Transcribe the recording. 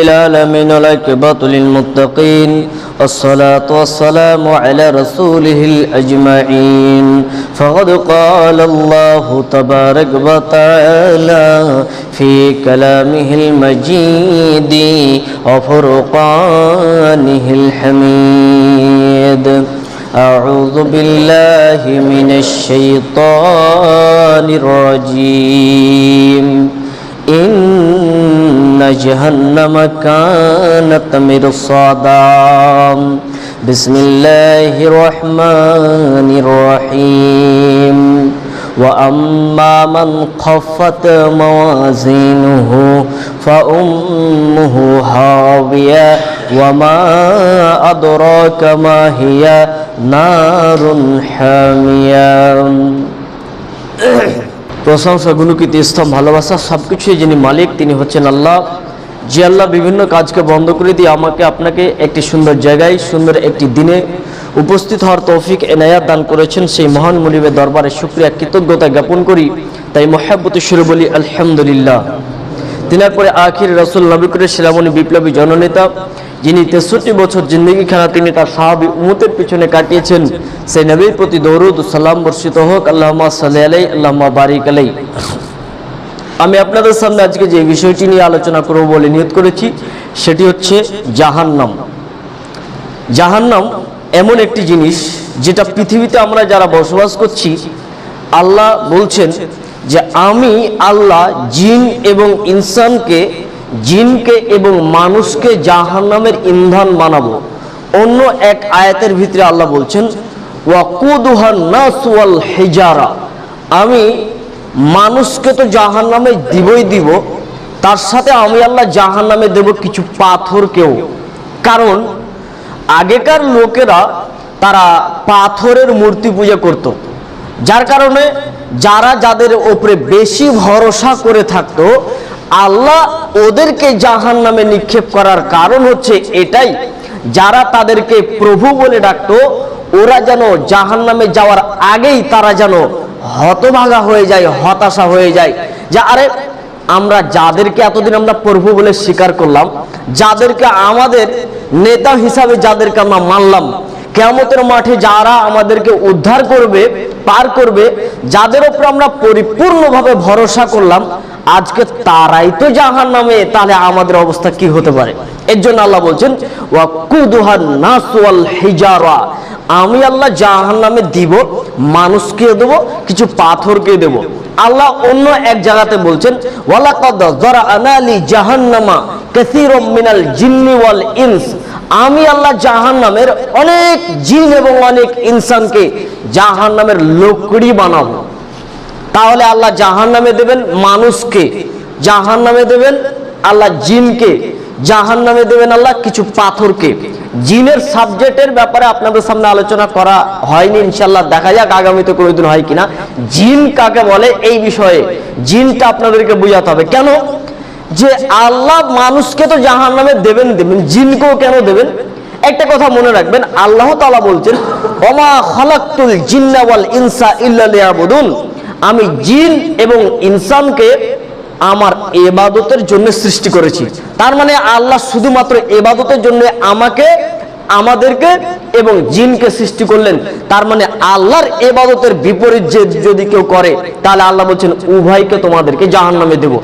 العالمين العاقبة للمتقين الصلاة والسلام على رسوله الأجمعين فقد قال الله تبارك وتعالى في كلامه المجيد وفرقانه الحميد أعوذ بالله من الشيطان الرجيم إن جهنم كانت مرصادا. بسم الله الرحمن الرحيم. وأما من خفت موازينه فأمه هاوية وما أدراك ما هي نار حامية. প্রশংসা গুণকীতি স্তম ভালোবাসা সব কিছুই যিনি মালিক, তিনি হচ্ছেন আল্লাহ। যে আল্লাহ বিভিন্ন কাজকে বন্ধ করে দিয়ে আমাকে আপনাকে একটি সুন্দর জায়গায়, সুন্দর একটি দিনে উপস্থিত হওয়ার তৌফিক, এনায়াত দান করেছেন। সেই মহান মনিবের দরবারে শুক্রিয়া, কৃতজ্ঞতা জ্ঞাপন করি। তাই মহাব্বত শুরু বলি, আলহামদুলিল্লাহ। তিনার পরে আখির রসুল নবিকুরের শিলামণি বিপ্লবী জননেতা যিনি তেষট্টি বছর জিন্দগি খেলা তিনি তার সাহাবি উমতের পিছনে কাটিয়েছেন। সেই নবীর প্রতি দৌরুদ সালাম বর্ষিত হোক। আল্লাহ সাল্লাহ আলাই আল্লাহ বারিক আলাই আমি আপনাদের সামনে আজকে যে বিষয়টি নিয়ে আলোচনা করব বলে নিয়ত করেছি, সেটি হচ্ছে জাহান্নাম। জাহান্নাম এমন একটি জিনিস যেটা পৃথিবীতে আমরা যারা বসবাস করছি, আল্লাহ বলছেন যে আমি আল্লাহ জিন এবং ইনসানকে জিনকে এবং মানুষকে জাহান্নামের ইন্ধন বানাবো। অন্য এক আয়াতের ভিতরে আল্লাহ বলছেন ওয়াকুদুহান নাস ওয়াল হেজারা। আমি মানুষকে তো জাহান নামে দিবই দিব, তার সাথে আমি আল্লাহ জাহান নামে দেব কিছু পাথরকেও কারণ, আগেকার লোকেরা তারা পাথরের মূর্তি পূজা করত। যার কারণে যারা যাদের ওপরে বেশি ভরসা করে থাকতো আল্লাহ ওদেরকে জাহান নামে নিক্ষেপ করার কারণ হচ্ছে এটাই। যারা তাদেরকে প্রভু বলে ডাকতো, ওরা যেন জাহান নামে যাওয়ার আগেই তারা যেন হতভাগা হয়ে যায়, হতাশা হয়ে যায়। যে, আরে আমরা যাদেরকে এতদিন আমরা প্রভু বলে স্বীকার করলাম, যাদেরকে আমাদের নেতা হিসাবে যাদেরকে আমরা মানলাম কেমতের মাঠে যারা আমাদেরকে উদ্ধার করবে, পার করবে, যাদের উপর আমরা পরিপূর্ণভাবে ভরসা করলাম আজকে তারাই তো জাহান নামে তাহলে আমাদের অবস্থা কি হতে পারে? এর জন্য আল্লাহ বলছেন হিজারা। আমি আল্লাহ জাহান নামে দিব মানুষকে দেব, কিছু পাথরকে দেব। আল্লাহ অন্য এক জায়গাতে বলছেন জাহান্নামা মিনাল ওয়াল ইনস। আমি আল্লাহ জাহান্নামের অনেক জিন এবং অনেক ইনসানকে জাহান্নামের লোকড়ি বানাবো। তাহলে আল্লাহ জাহান্নামে দেবেন মানুষকে। জাহান্নামে দেবেন আল্লাহ জিনকে। জাহান নামে দেবেন আল্লাহ কিছু পাথরকে। জিনের সাবজেক্টের ব্যাপারে আপনাদের সামনে আলোচনা করা হয়নি ইনশাল্লাহ দেখা যাক আগামীতে কোনোদিন হয় কিনা। জিন কাকে বলে এই বিষয়ে জিনটা আপনাদেরকে বোঝাতে হবে। কেন? যে আল্লাহ মানুষকে তো জাহান নামে দেবেন দেবেন, জিনকেও কেন দেবেন? একটা কথা মনে রাখবেন, আল্লাহ তালা বলছেন, ওমা খালাকতুল জিন্না ওয়াল ইনসা ইল্লা লিয়াবুদুন। আমি জিন এবং ইনসানকে আমার এবাদতের জন্য সৃষ্টি করেছি। তার মানে আল্লাহ শুধুমাত্র এবাদতের জন্য আমাকে, আমাদেরকে এবং জিনকে সৃষ্টি করলেন। তার মানে আল্লাহর এবাদতের বিপরীত যে যদি কেউ করে, তাহলে আল্লাহ বলছেন, উভয়কে তোমাদেরকে জাহান নামে দেব।